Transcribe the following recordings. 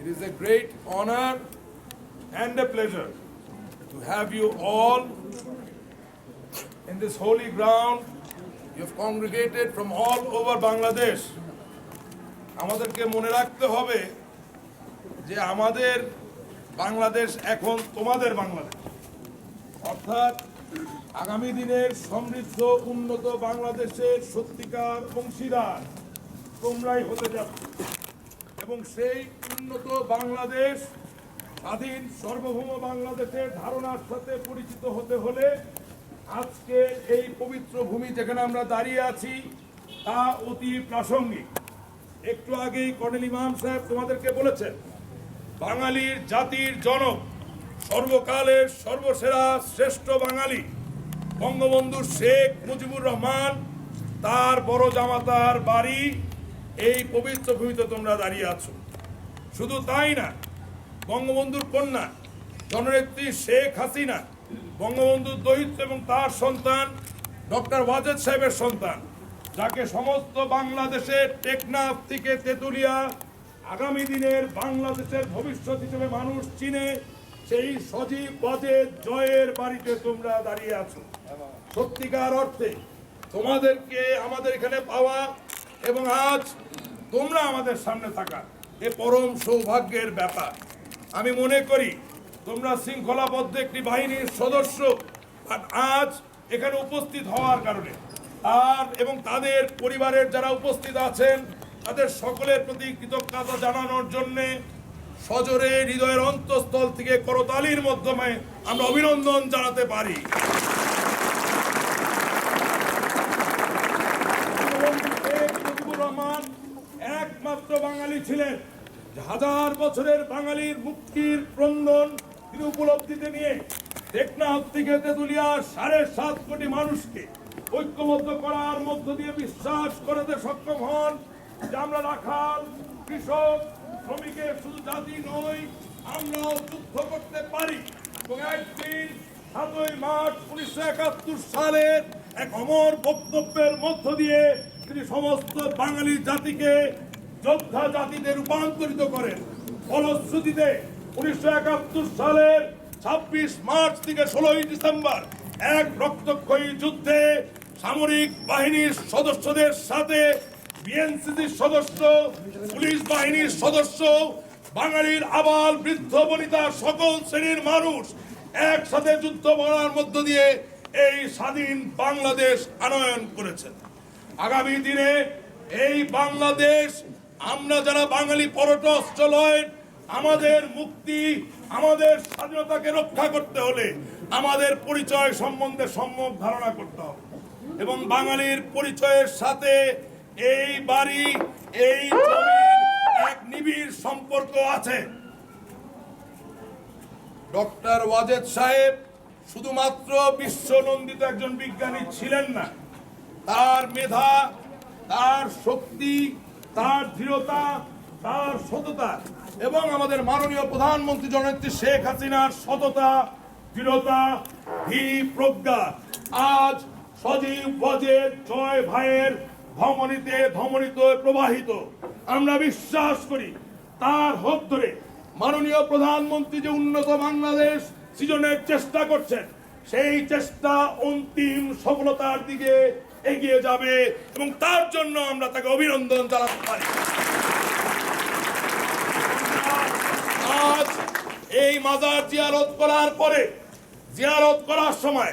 It is a great honor and a pleasure to have you all in this holy ground. You have congregated from all over Bangladesh. আমাদেরকে মনে রাখতে হবে যে আমাদের বাংলাদেশ এখন তোমাদের বাংলাদেশ অর্থাৎ আগামী দিনের সমৃদ্ধ উন্নত বাংলাদেশের সত্যিকার অংশীদার তোমরাই হতে যাচ্ছ এবং সেই উন্নত বাংলাদেশ, স্বাধীন সার্বভৌম বাংলাদেশের ধারণার সাথে পরিচিত হতে হলে আজকে এই পবিত্র ভূমি যেখানে আমরা দাঁড়িয়ে আছি, তা অতি প্রাসঙ্গিক। একটু আগেই কর্নেল ইমাম সাহেব তোমাদেরকে বলেছেন, বাঙালির জাতির জনক, সর্বকালের সর্বসেরা শ্রেষ্ঠ বাঙালি, বঙ্গবন্ধু শেখ মুজিবুর রহমান, তার বড় জামাতার বাড়ি এই পবিত্র ভূমিতে তোমরা দাঁড়িয়ে আছো। শুধু তাই না, বঙ্গবন্ধুর কন্যা, জননেত্রী শেখ হাসিনা, বঙ্গবন্ধুর দৈত্য এবং তার সন্তান, ডক্টর ওয়াজেদ সাহেবের সন্তান, যাকে সমস্ত বাংলাদেশের টেকনাফ থেকে তেতুলিয়া আগামী দিনের বাংলাদেশের ভবিষ্যৎ হিসেবে মানুষ চিনে, সেই সজীব ওয়াজেদ জয়ের বাড়িতে তোমরা দাঁড়িয়ে আছো। সত্যিকার অর্থে তোমাদেরকে আমাদের এখানে পাওয়া এবং আজ তোমরা আমাদের সামনে থাকা। এ পরম সৌভাগ্যের ব্যাপার। আমি মনে করি, তোমরা শৃঙ্খলাবদ্ধ একটি বাহিনীর সদস্য আর আজ এখানে উপস্থিত হওয়ার কারণে আর এবং তাদের পরিবারের যারা উপস্থিত আছেন, তাদের সকলের প্রতি কৃতজ্ঞতা জানানোর জন্যে সজোরে হৃদয়ের অন্তঃস্থল থেকে করতালির মাধ্যমে আমরা অভিনন্দন জানাতে পারি। রহমান একমাত্র বাঙালি ছিলেন। হাজার বছরের বাঙালির মুক্তির ক্রন্দন তিনি উপলব্ধিতে নিয়ে টেকনাফ থেকে তেতুলিয়া সাড়ে সাত কোটি মানুষকে ঐক্যবদ্ধ করার মধ্য দিয়ে বিশ্বাস করাতে সক্ষম হন যে আমরা রাখাল কৃষক শ্রমিকের শুধু জাতি নই, আমরাও যুদ্ধ করতে পারি। এবং একদিন সাতই মার্চ উনিশশো একাত্তর সালের এক অমর বক্তব্যের মধ্য দিয়ে তিনি সমস্ত বাঙালি জাতিকে যোদ্ধা জাতিতে রূপান্তরিত করেন ফলশ্রুতিতে উনিশশো একাত্তর সালের ছাব্বিশ মার্চ থেকে ষোলোই ডিসেম্বর এক রক্তক্ষয়ী যুদ্ধে সামরিক বাহিনীর সদস্যদের সাথে বিএনসিসির সদস্য, পুলিশ বাহিনীর সদস্য, বাঙালির আবাল বৃদ্ধ বনিতা সকল শ্রেণির মানুষ একসাথে যুদ্ধ করার মধ্য দিয়ে এই স্বাধীন বাংলাদেশ আনয়ন করেছেন। আগামী দিনে এই বাংলাদেশ আমরা যারা বাঙালি পরটস্থ লয় আমাদের মুক্তি, আমাদের স্বাধীনতাকে রক্ষা করতে হলে আমাদের পরিচয় সম্বন্ধে সম্যক ধারণা করতে হবে। এবং বাঙালির পরিচয়ের সাথে এই বাড়ি, এই এক নিবিড় সম্পর্ক আছে। ডক্টর ওয়াজেদ সাহেব শুধুমাত্র বিশ্বনন্দিত একজন বিজ্ঞানী ছিলেন না, তার মেধা, তার শক্তি তার দৃঢ়তা, তার সততা এবং আমাদের মাননীয় প্রধানমন্ত্রী জননেত্রী শেখ হাসিনার সততা, দৃঢ়তা ধী প্রজ্ঞা আজ সজীব ওয়াজেদ জয় ভাইয়ের ধমনীতে, ধমনীত প্রবাহিত। আমরা বিশ্বাস করি তার হাত ধরে মাননীয় প্রধানমন্ত্রী যে উন্নত বাংলাদেশ সৃজনের চেষ্টা করছেন, সেই চেষ্টা অন্তিম সফলতার দিকে এগিয়ে যাবে এবং তার জন্য আমরা তাকে অভিনন্দন জানাতে পারি। আজ এই মাজার জিয়ারত করার পরে, জিয়ারত করার সময়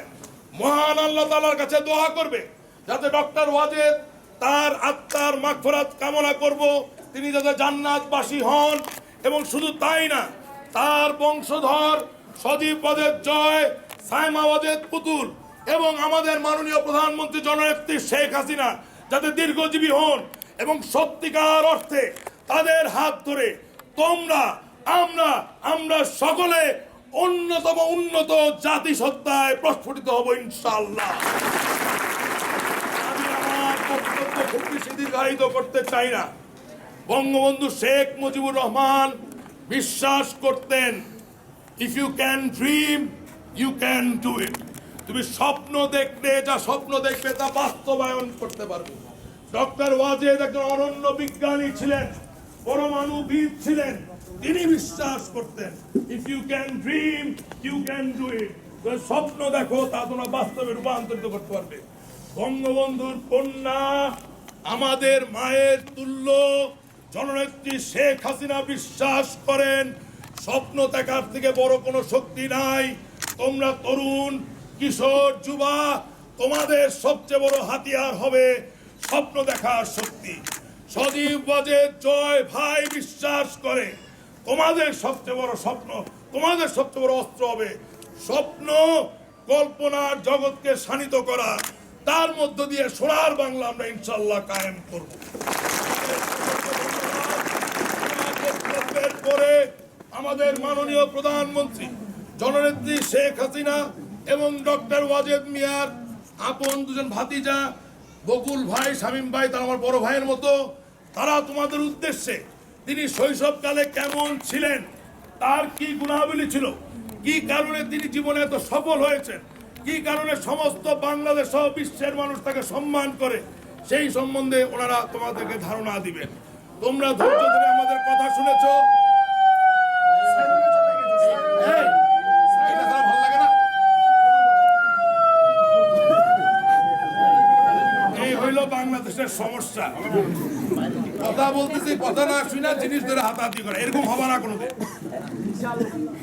মহান আল্লাহ তালার কাছে দোয়া করবে, যাতে ডক্টর ওয়াজেদ তার আত্মার মাগফরাত কামনা করব, তিনি যাতে জান্নাতবাসী হন এবং শুধু তাই না, তার বংশধর সজীব পদের জয়, সাইমা ওয়াজেদ পুতুল এবং আমাদের মাননীয় প্রধানমন্ত্রী জননেত্রী শেখ হাসিনা, যাতে দীর্ঘজীবী হন এবং সত্যিকার অর্থে তাদের হাত ধরে তোমরা, আমরা আমরা সকলে অন্যতম উন্নত জাতিসত্তায় প্রস্ফুটিত হব ইনশাল্লাহ দীর্ঘায়িত করতে চাই না। বঙ্গবন্ধু শেখ মুজিবুর রহমান বিশ্বাস করতেন if you can dream you can do it তুমি স্বপ্ন দেখলে যা স্বপ্ন দেখবে, তা বাস্তবায়ন করতে পারবে। ডক্টর ওয়াজেদ একজন অনন্য বিজ্ঞানী ছিলেন পরমাণুবিদ ছিলেন, তিনি বিশ্বাস করতেন if you can dream you can do it স্বপ্ন দেখো, তা তোমরা বাস্তবে রূপান্তরিত করতে পারবে। বঙ্গবন্ধুর কন্যা, আমাদের মায়ের তুল্য, জননেত্রী শেখ হাসিনা বিশ্বাস করেন, স্বপ্ন দেখার থেকে বড় কোনো শক্তি নাই। তোমরা তরুণ কিশোর যুবা, তোমাদের সবচেয়ে বড় হাতিয়ার হবে স্বপ্ন দেখার শক্তি। সজীব বাজের জয় ভাই বিশ্বাস করে, তোমাদের সবচেয়ে বড় স্বপ্ন, তোমাদের সবচেয়ে বড় অস্ত্র হবে স্বপ্ন কল্পনার জগৎকে শানিত করা। তার মধ্য দিয়ে সোনার বাংলা আমরা ইনশাল্লাহ কায়েম করব। আমাদের মাননীয় প্রধানমন্ত্রী, জননেত্রী শেখ হাসিনা এবং ডক্টর ওয়াজেদ মিয়ার আপন দুজন ভাতিজা, বকুল ভাই, শামীম ভাই, তার আমার বড় ভাইয়ের মতো, তারা তোমাদের উদ্দেশ্যে তিনি শৈশবকালে কেমন ছিলেন, তার কি গুণাবলী ছিল, কি কারণে তিনি জীবনে এত সফল হয়েছেন, কি কারণে সমস্ত বাংলাদেশ সহ বিশ্বের মানুষ তাকে সম্মান করে, সেই সম্বন্ধে ওনারা তোমাদেরকে ধারণা দিবেন। তোমরা ধৈর্য ধরে আমাদের কথা শুনেছো এই, এটা তার ভালো লাগে না? এই হইল বাংলাদেশের সমস্যা। কথা বলতেছি, কথা না শুনে জিনিস ধরে হাতাহাতি করে। এরকম হবে না কোনোদিন।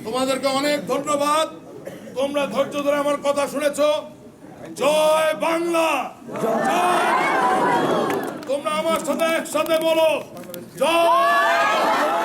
তোমাদেরকে অনেক ধন্যবাদ। তোমরা ধৈর্য ধরে আমার কথা শুনেছ। জয় বাংলা। তোমরা আমার সাথে একসাথে বলো। জয়